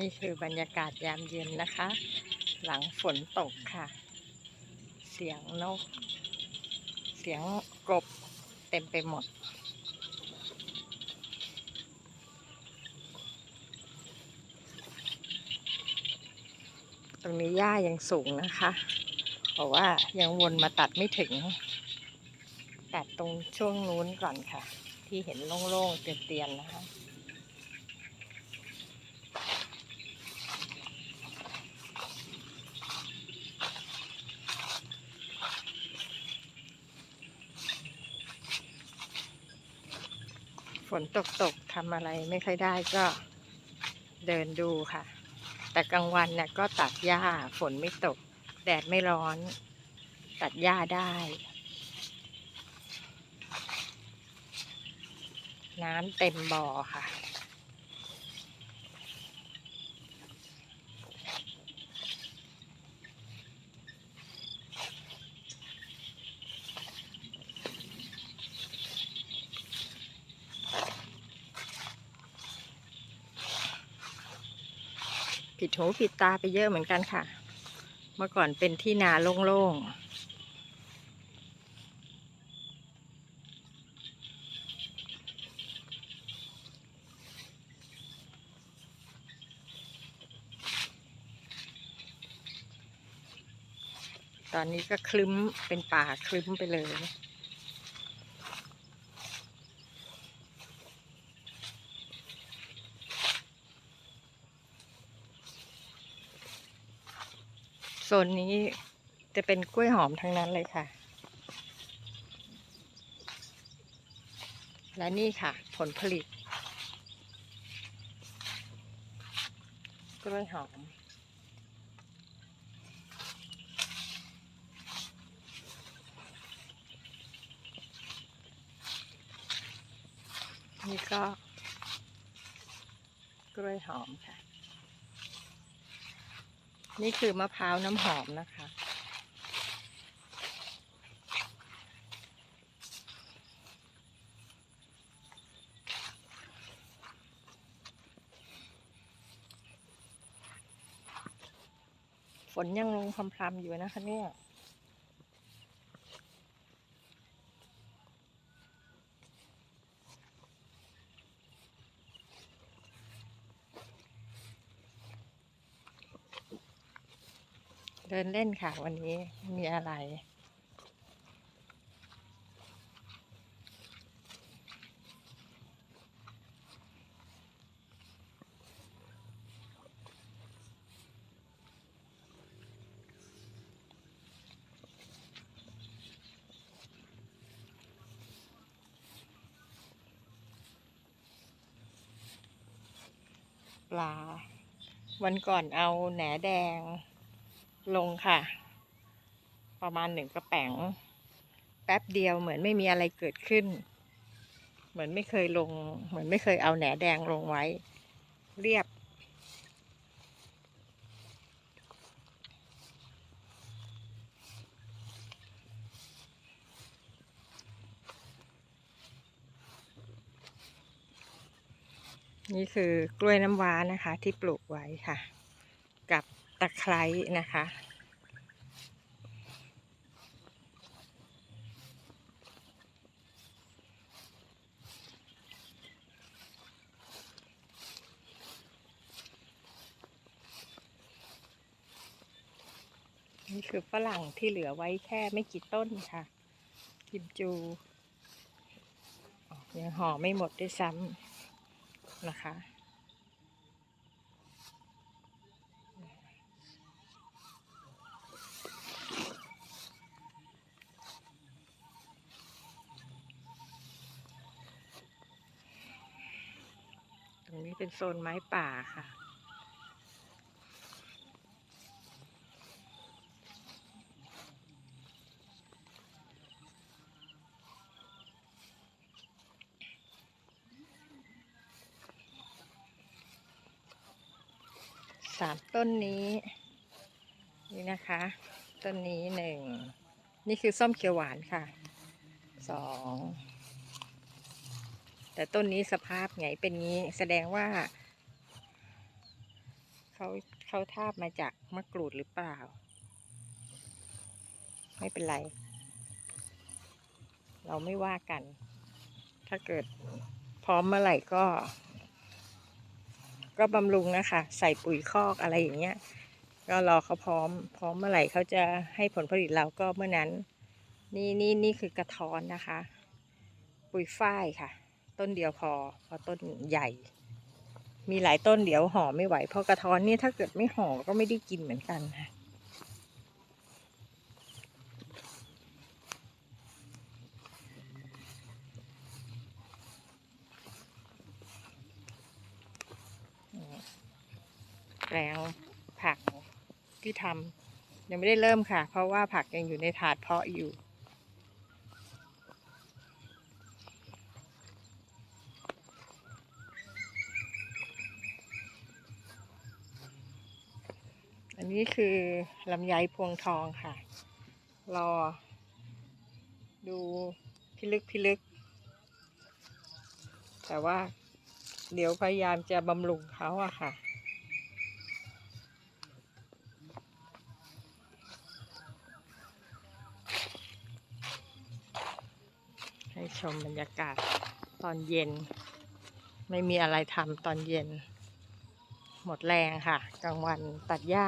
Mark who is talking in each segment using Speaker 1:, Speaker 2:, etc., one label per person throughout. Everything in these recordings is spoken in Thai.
Speaker 1: นี่คือบรรยากาศยามเย็นนะคะ หลังฝนตกค่ะ เสียงนก เสียงกบเต็มไปหมด ตรงนี้หญ้ายังสูงนะคะ เพราะว่ายังวนมาตัดไม่ถึง ตัดตรงช่วงนู้นก่อนค่ะ ที่เห็นโล่งๆเตียนๆนะคะ ฝนตกตกทำอะไรไม่ค่อยได้ก็เดินดูค่ะ แต่กลางวันเนี่ยก็ตัดหญ้าฝนไม่ตก แดดไม่ร้อน ตัดหญ้าได้ น้ำเต็มบ่อค่ะ ผิดหูผิดตาไปเยอะเหมือนกันค่ะ เมื่อก่อนเป็นที่นาโล่งๆตอนนี้ก็คลึ้มเป็นป่าคลึ้มไปเลย ซนนี้จะเป็นกล้วยหอมทั้งนั้นเลยค่ะ และนี่ค่ะ ผลผลิต กล้วยหอม นี่ก็กล้วยหอมค่ะ นี่คือมะพร้าวน้ำหอมนะคะ ฝนยังลงพรำๆอยู่นะคะเนี่ย เดินเล่นค่ะวันนี้มีอะไร ปลา วันก่อนเอาแหนแดง ลงค่ะ ประมาณหนึ่งกระแป๋ง แป๊บเดียวเหมือนไม่มีอะไรเกิดขึ้น เหมือนไม่เคยลง เหมือนไม่เคยเอาแหนแดงลงไว้ เรียบ นี่คือกล้วยน้ำว้านะคะที่ปลูกไว้ค่ะ กับ ตะไคร้นะคะ นี่คือฝรั่งที่เหลือไว้แค่ไม่กี่ต้นค่ะ กิมจู ยังห่อไม่หมดด้วยซ้ำนะคะ ตรงนี้เป็น โซนไม้ป่าค่ะ สามต้นนี้ นี่นะคะ ต้นนี้หนึ่ง นี่คือส้มเขียวหวานค่ะ สอง แต่ต้นนี้สภาพไงเป็นงี้แสดงว่าเขาเขาทาบมาจากมะกรูดหรือเปล่า ไม่เป็นไร เราไม่ว่ากัน ถ้าเกิดพร้อมเมื่อไหร่ก็ ก็บำรุงนะคะ ใส่ปุ๋ยคอกอะไรอย่างเงี้ย ก็รอเขาพร้อม พร้อมเมื่อไหร่เขาจะให้ผลผลิตเราก็เมื่อนั้น นี่นี่นี่คือกระท้อนนะคะ ปุ๋ยฝ้ายค่ะ ต้นเดียวพอเพราะต้นใหญ่ มีหลายต้นเดี๋ยวห่อไม่ไหวเพราะกระท้อนนี่ถ้าเกิดไม่ห่อก็ไม่ได้กินเหมือนกันค่ะแปลงผักที่ทำยังไม่ได้เริ่มค่ะ เพราะว่าผักยังอยู่ในถาดเพาะอยู่ นี้คือลำไยพวงทองค่ะ รอ ดูพิลึกพิลึก แต่ว่าเดี๋ยวพยายามจะบำรุงเขาอะค่ะ ให้ชมบรรยากาศตอนเย็น ไม่มีอะไรทำตอนเย็น หมดแรงค่ะ กลางวันตัดหญ้า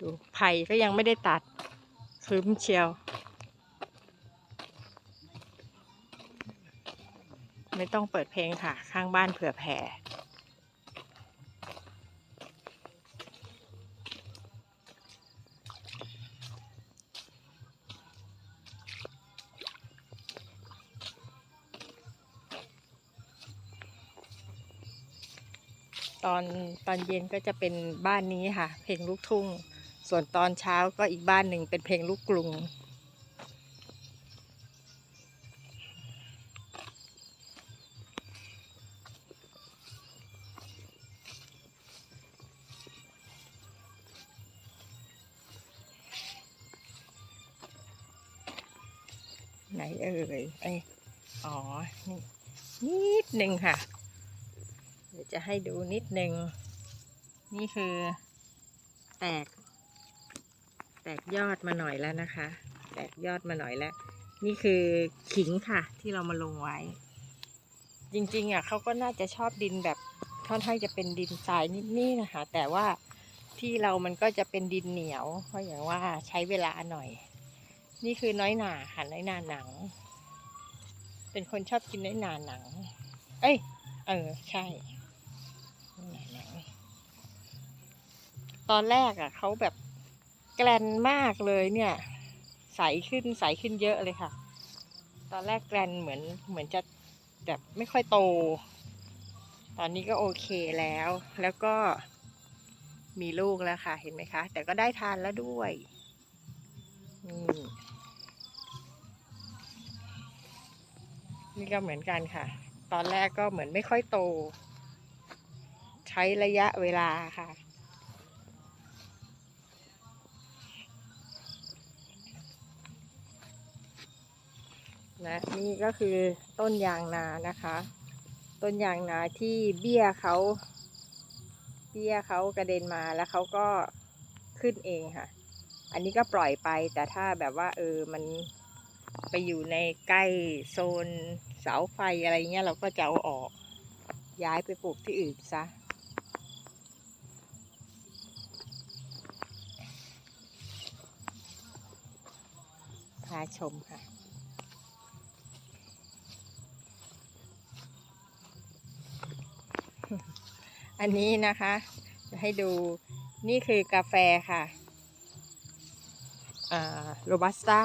Speaker 1: ดูไผ่ก็ยังไม่ได้ตัดคืมเชียว ไม่ต้องเปิดเพลงค่ะ ข้างบ้านเผื่อแผ่ อนตอนเย็นก็จะเป็นบ้านนี้ค่ะ เพลงลูกทุ่ง ส่วนตอนเช้าก็อีกบ้านหนึ่งเป็นเพลงลูกกรุง ไหนเอ่ยไอยอ๋อ นี่นิดหนึ่งค่ะ จะให้ดูนิดหนึ่งนี่คือแตก แตกยอดมาหน่อยแล้วนะคะ แตกยอดมาหน่อยแล้ว นี่คือขิงค่ะ ที่เรามาลงไว้ จริงๆอะเขาก็น่าจะชอบดินแบบค่อนข้างจะเป็นดินทรายนิดนี่นะคะ แต่ว่าที่เรามันก็จะเป็นดินเหนียว เพราะอย่างว่าใช้เวลาหน่อย นี่คือน้อยหนาค่ะน้อยหนาหนัง เป็นคนชอบกินน้อยหนาหนัง เอ้ย เออ ใช่ ตอนแรกอะเขาแบบแกลนมากเลยเนี่ย ใสขึ้นใสขึ้นเยอะเลยค่ะ ตอนแรกแกลนเหมือนเหมือนจะแบบไม่ค่อยโต ตอนนี้ก็โอเคแล้ว แล้วก็มีลูกแล้วค่ะ เห็นไหมคะ แต่ก็ได้ทานแล้วด้วยนี่นี่ก็เหมือนกันค่ะ ตอนแรกก็เหมือนไม่ค่อยโต ใช้ระยะเวลาค่ะ นะนี่ก็คือต้นยางนานะคะ ต้นยางนาที่เบี้ยเขาเบี้ยเขากระเด็นมาแล้วเขาก็ขึ้นเองค่ะ อันนี้ก็ปล่อยไปแต่ถ้าแบบว่า เออมันไปอยู่ในใกล้โซนเสาไฟอะไรเงี้ยเราก็จะเอาออก ย้ายไปปลูกที่อื่นซะพาชมค่ะ อันนี้นะคะ จะให้ดูนี่คือกาแฟค่ะอ่าโรบัสต้า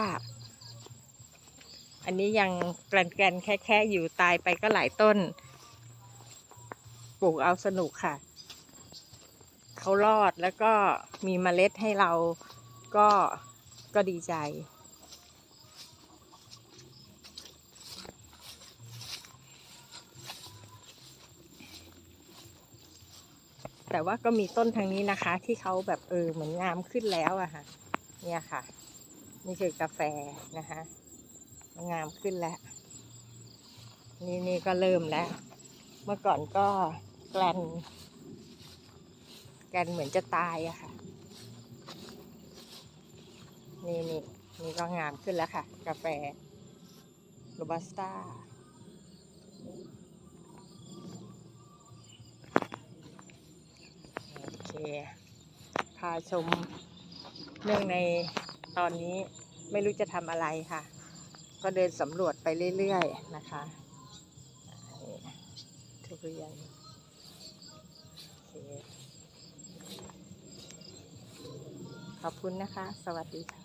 Speaker 1: อันนี้ยังแกลนแกนแค่แค่อยู่ตายไปก็หลายต้น ปลูกเอาสนุกค่ะ เขารอดแล้วก็มีเมล็ดให้เราก็ก็ดีใจ แต่ว่าก็มีต้นทางนี้นะคะ ที่เขาแบบเออเหมือนงามขึ้นแล้วอะค่ะ เนี่ยค่ะ นี่คือกาแฟนะคะงามขึ้นแล้ว นี่นี่ก็เริ่มแล้ว เมื่อก่อนก็แกลนแกลนเหมือนจะตายอะค่ะ นี่นี่นี่ก็งามขึ้นแล้วค่ะ กาแฟโรบัสต้า พาชมเนื่องในตอนนี้ไม่รู้จะทำอะไรค่ะ ก็เดินสำรวจไปเรื่อยๆนะคะทุเรียนขอบคุณนะคะ สวัสดีค่ะ